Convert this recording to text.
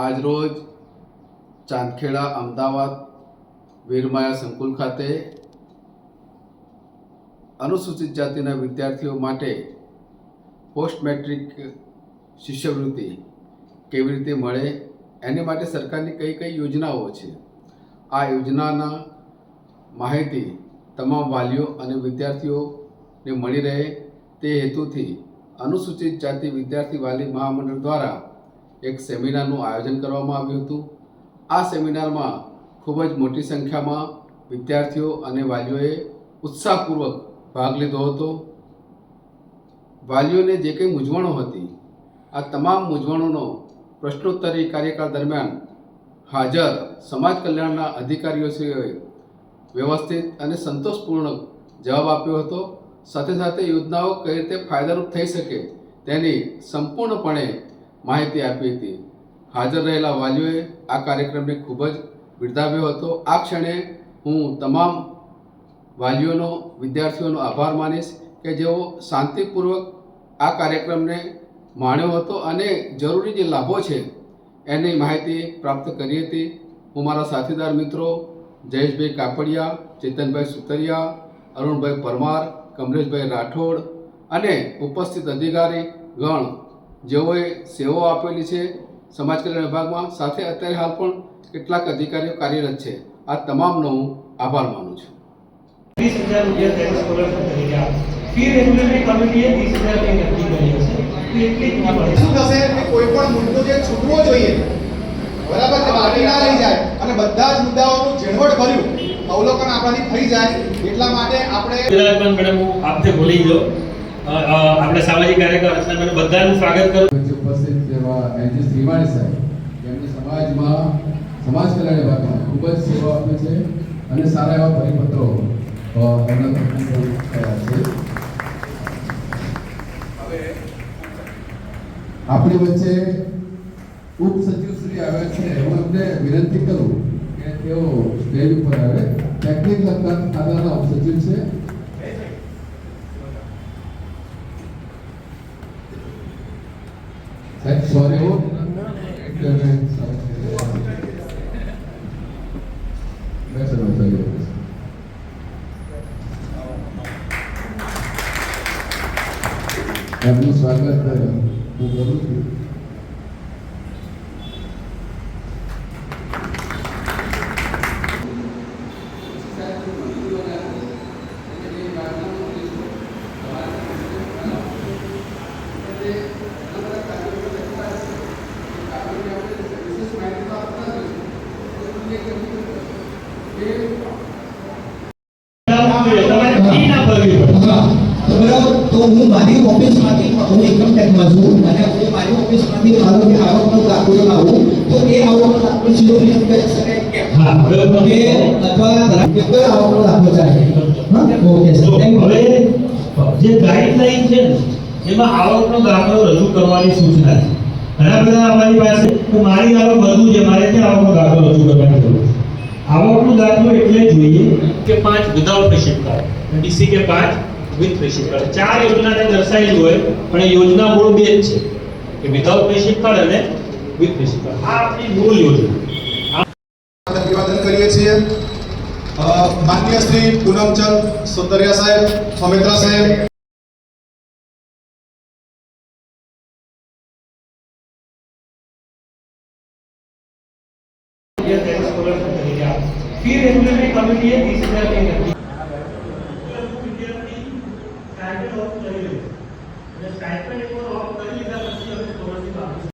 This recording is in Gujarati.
આજરોજ ચાંદખેડા, અમદાવાદ, વીરમાયા સંકુલ ખાતે અનુસૂચિત જાતિના વિદ્યાર્થીઓ માટે પોસ્ટ મેટ્રિક શિષ્યવૃત્તિ કેવી રીતે મળે, એની માટે સરકારની કઈ કઈ યોજનાઓ છે? આ યોજનાના માહિતી તમામ વાલીઓ અને વિદ્યાર્થીઓને મળી રહે. તે હેતુથી અનુસૂચિત જાતિ વિદ્યાર્થી વાલી મહામંડળ દ્વારા એક સેમિનારનું આયોજન કરવામાં આવ્યું હતું. આ સેમિનારમાં ખૂબ જ મોટી સંખ્યામાં વિદ્યાર્થીઓ અને વાલીઓએ ઉત્સાહપૂર્વક ભાગ લીધો હતો. વાલીઓને જે કંઈ મૂંઝવણો હતી, આ તમામ મૂંઝવણોનો પ્રશ્નોત્તરી કાર્યકાળ દરમિયાન હાજર સમાજ કલ્યાણના અધિકારીઓશ્રીઓએ વ્યવસ્થિત અને સંતોષપૂર્ણ જવાબ આપ્યો હતો. સાથે સાથે યોજનાઓ કઈ રીતે ફાયદારૂપ થઈ શકે તેની સંપૂર્ણપણે માહિતી આપી હતી. હાજર રહેલા વાલીઓએ આ કાર્યક્રમને ખૂબ જ બિરદાવ્યો હતો. આ ક્ષણે હું તમામ વાલીઓનો, વિદ્યાર્થીઓનો આભાર માનીશ કે જેઓ શાંતિપૂર્વક આ કાર્યક્રમને માણ્યો હતો અને જરૂરી જે લાભો છે એની માહિતી પ્રાપ્ત કરી હતી. હું મારા સાથીદાર મિત્રો જયેશભાઈ કાપડિયા, ચેતનભાઈ સુતરિયા, અરુણભાઈ પરમાર, કમલેશભાઈ રાઠોડ અને ઉપસ્થિત અધિકારી ગણ જેઓએ સેવાઓ આપેલી છે સમાજ કલ્યાણ વિભાગમાં. સાથે અત્યારે હાલ પણ કેટલાક અધિકારીઓ કાર્યરત છે. આ તમામનો હું આભાર માનું છું. કોઈ પણ મુદ્દો જે છૂટવો જોઈએ બરાબર તે ના રહી જાય અને બધા જ મુદ્દાઓનું ઝીણવટ ભર્યું અવલોકન આપણાથી થઈ જાય એટલા માટે આપણે ભૂલી ગયો. આપણે સામાજિક કાર્યકર રચના બધાનું સ્વાગત કરું. ઉપસ્થિત એવા એનજી શ્રીવાણી સાહેબ એમને સમાજમાં, સમાજ કલ્યાણ વિભાગમાં ખૂબ જ સેવા આપે છે અને સારા એવા પરિપત્રો એમના થયા છે. આપણી વચ્ચે ઉપ સચિવ શ્રી આવ્યા છે. હું એમને વિનંતી કરું કે તેઓ સ્ટેજ ઉપર આવે. ટેકનિકલ ખાતાના ઉપ સચિવ છે. સાહેબ સોરી હો એટલે મેં બેસો બેસો બેસો. આપનું સ્વાગત અ, હું કરું છું તમારે ફી ના ભરવી પડે હા તો હું કે આવકનો દાખલો જે ગાઈડલાઈન છે એમાં આવકનો દાખલો રજૂ કરવાની સૂચના છે. ઘણા બધા અમારી પાસે મારી આવક વધુ છે. મારે ક્યાં આવકનો દાખલો રજૂ કરવાની જરૂર આવકનો દાખલો એટલે જોઈએ કે પાંચ વિધાઉટ રેશન કાર્ડ ડીસી કે પાંચ વિથ રેશન કાર્ડ ચાર યોજનાને દર્શાવેલી હોય, પણ યોજના મૂળ બે જ છે. કે વિધાઉટ રેશન કાર્ડ અને વિથ રેશન કાર્ડ આ આપણી મૂળ યોજના. અભિવાદન કરીએ છીએ. માન્ય શ્રી પૂનમચંદ સુતરિયા સાહેબ, સૌમિત્રા સાહેબ ફી રેગ્યુલેટરી કમિટીએ ત્રીસ હજારની નક્કી સ્ટાઇપેન્ડ ઓફ કરી લીધું